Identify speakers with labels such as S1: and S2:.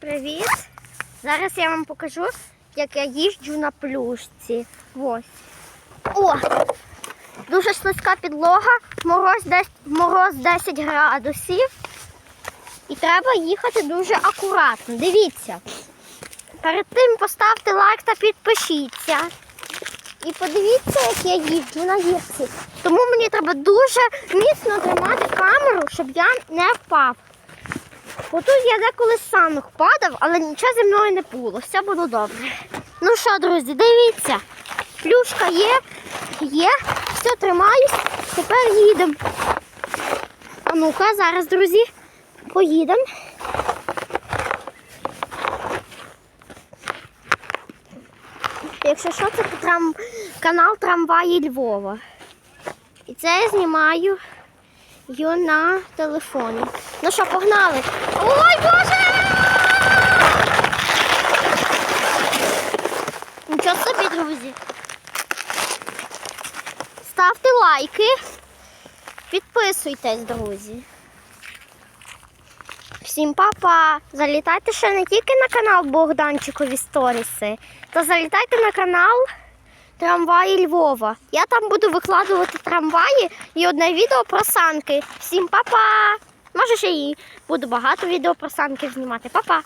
S1: привіт! Зараз я вам покажу, як я їжджу на плюшці. Ось. О! Дуже слизька підлога, мороз, десь, мороз 10 градусів. І треба їхати дуже акуратно. Дивіться. Перед тим поставте лайк та підпишіться. І подивіться, як я їжджу на гірці. Тому мені треба дуже міцно тримати камеру, щоб я не впав. Бо тут я деколи сам падав, але нічого зі мною не було. Все було добре. Ну що, друзі, дивіться. Плюшка є, є, все, тримаюсь. Тепер їдемо. А ну-ка, зараз, друзі, поїдемо. Якщо що, це трам... канал Трамваї Львова. І це я знімаю її на телефоні. Ну що, погнали? Ой, Боже! Нічого собі, друзі. Ставте лайки, підписуйтесь, друзі. Всім па-па! Залітайте ще не тільки на канал Богданчикові Сторіси, та залітайте на канал Трамваї Львова. Я там буду викладувати трамваї і одне відео про санки. Всім па-па! Може ще і буду багато відео про санки знімати. Па-па!